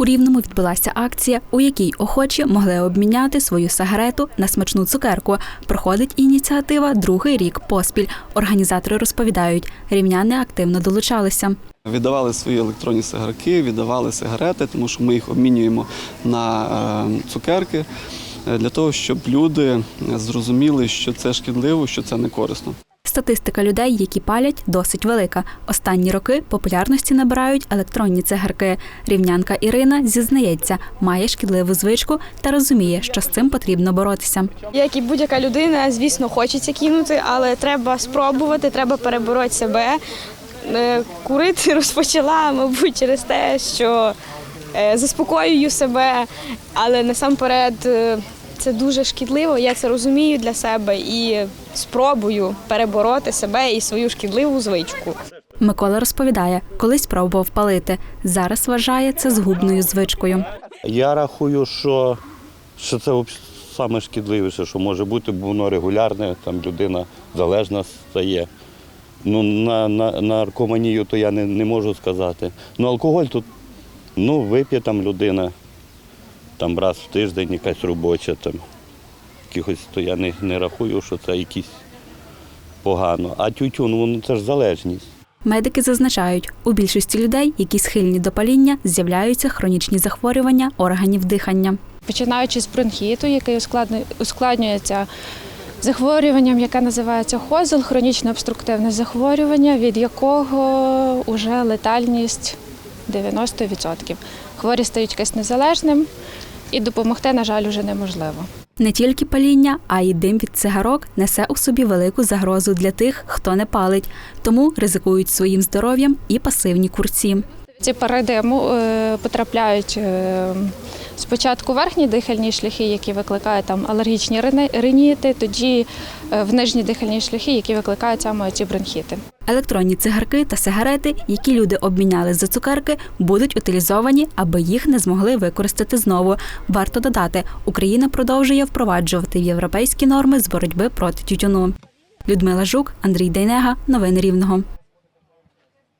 У Рівному відбулася акція, у якій охочі могли обміняти свою сигарету на смачну цукерку. Проходить ініціатива другий рік поспіль. Організатори розповідають, рівняни активно долучалися. Віддавали свої електронні сигарки, віддавали сигарети, тому що ми їх обмінюємо на е, цукерки е, для того, щоб люди зрозуміли, що це шкідливо, що це не корисно. Статистика людей, які палять, досить велика. Останні роки популярності набирають електронні цигарки. Рівнянка Ірина зізнається, має шкідливу звичку та розуміє, що з цим потрібно боротися. Як і будь-яка людина, звісно, хочеться кинути, але треба спробувати, треба перебороти себе. Е, Курити розпочала, мабуть, через те, що е, заспокоюю себе, але насамперед е, це дуже шкідливо. Я це розумію для себе і спробую перебороти себе і свою шкідливу звичку. Микола розповідає, колись пробував палити. Зараз вважає це згубною звичкою. Я рахую, що, що це саме шкідливіше, що може бути, бо воно регулярне, там людина залежна стає. Ну, на, на, наркоманію то я не, не можу сказати. Ну, алкоголь тут, ну, вип'є там людина, там раз в тиждень якась робоча, там, якихось, то я не, не рахую, що це якісь погано. А тютюн, воно це ж залежність. Медики зазначають, у більшості людей, які схильні до паління, з'являються хронічні захворювання органів дихання. починаючи з бронхіту, який ускладнюється захворюванням, яке називається хозел, хронічне обструктивне захворювання, від якого вже летальність 90%. Хворі стають якось незалежним і допомогти, на жаль, вже неможливо. Не тільки паління, а й дим від цигарок несе у собі велику загрозу для тих, хто не палить, тому ризикують своїм здоров'ям і пасивні курці. Ці пари диму е, потрапляють е, спочатку верхні дихальні шляхи, які викликають там алергічні риніти, тоді е, в нижні дихальні шляхи, які викликають саме ці бронхіти. Електронні цигарки та сигарети, які люди обміняли за цукерки, будуть утилізовані, аби їх не змогли використати знову. Варто додати, Україна продовжує впроваджувати європейські норми з боротьби проти тютюну. Людмила Жук, Андрій Дейнега, новини Рівного.